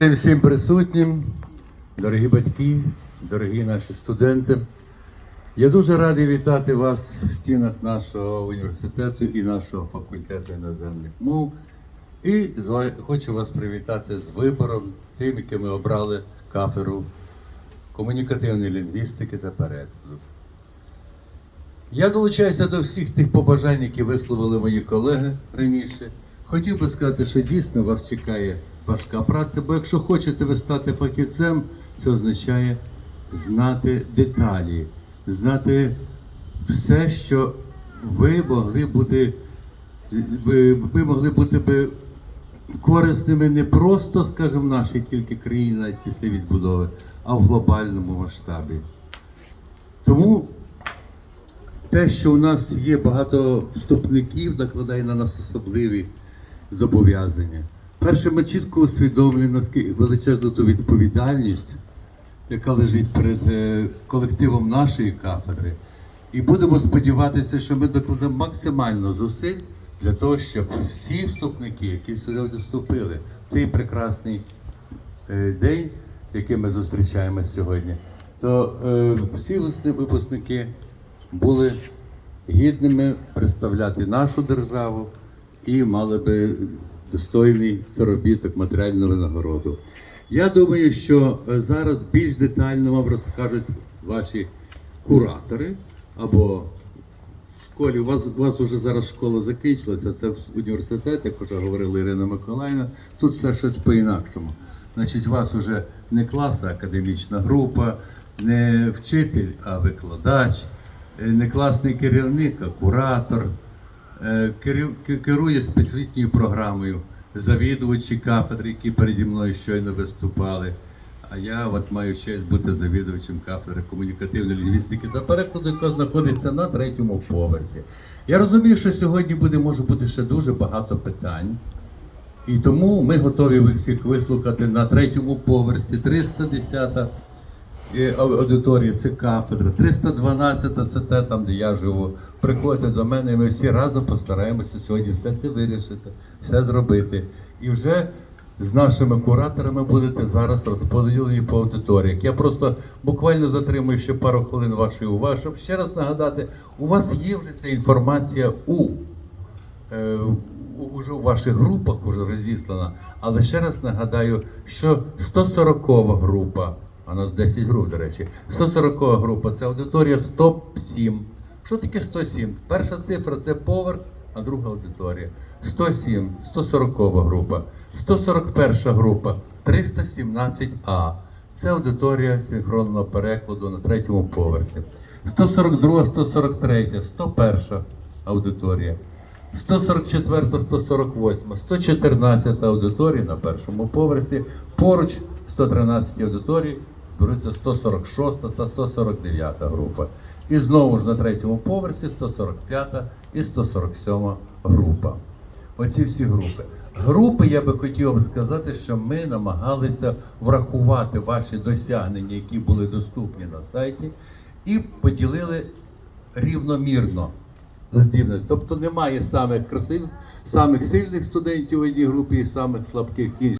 Всім присутнім, дорогі батьки, дорогі наші студенти. Я дуже радий вітати вас в стінах нашого університету і нашого факультету іноземних мов. І хочу вас привітати з вибором, тим, яким ми обрали кафедру комунікативної лінгвістики та перекладу. Я долучаюся до всіх тих побажань, які висловили мої колеги раніше. Хотів би сказати, що дійсно вас чекає важка праця, бо якщо хочете ви стати фахівцем, це означає знати деталі, знати все, що ви могли бути, ви, могли бути би корисними не просто, скажімо, в нашій тільки країні, навіть після відбудови, а в глобальному масштабі. Тому те, що у нас є багато вступників, накладає на нас особливі зобов'язання. Перше, ми чітко усвідомлюємо наскільки величезну ту відповідальність, яка лежить перед е, колективом нашої кафедри. І будемо сподіватися, що ми докладемо максимально зусиль для того, щоб всі вступники, які сьогодні вступили в цей прекрасний е, день, який ми зустрічаємо сьогодні, то е, всі випускни- випускники були гідними представляти нашу державу і мали би достойний заробіток матеріальну винагороду. Я думаю, що е, зараз більш детально вам розкажуть ваші куратори або в школі. У вас, у вас вже зараз школа закінчилася, це в університет, як вже говорила Ірина Миколаївна. Тут все щось по-інакшому. Значить, у вас вже не клас, а академічна група, не вчитель, а викладач, е, не класний керівник, а куратор. Е, керує спецвітньою програмою завідувачі кафедри, які переді мною щойно виступали. А я от маю честь бути завідувачем кафедри комунікативної лінгвістики та перекладу, яка знаходиться на третьому поверсі. Я розумію, що сьогодні буде може бути ще дуже багато питань. І тому ми готові всіх вислухати на третьому поверсі 310 ау- аудиторія, це кафедра, 312 це те, там, де я живу. Приходьте до мене, і ми всі разом постараємося сьогодні все це вирішити, все зробити. І вже з нашими кураторами будете зараз розподілені по аудиторіях. Я просто буквально затримую ще пару хвилин вашої уваги, щоб ще раз нагадати, у вас є вже ця інформація у е, уже у ваших групах вже розіслана. Але ще раз нагадаю, що 140 група, а нас 10 груп, до речі, 140 група це аудиторія 107. Що таке 107? Перша цифра це поверх, а друга аудиторія. 107, 140 група. 141 група 317А. Це аудиторія синхронного перекладу на третьому поверсі. 142, 143, 101 аудиторія. 144, 148, 114 аудиторії на першому поверсі. Поруч 113 аудиторії зберуться 146 та 149 група. І знову ж на третьому поверсі 145 і 147 група. Оці всі групи. Групи, я би хотів вам сказати, що ми намагалися врахувати ваші досягнення, які були доступні на сайті, і поділили рівномірно здібності. Тобто немає самих красивих, самих сильних студентів в одній групі і самих слабких в.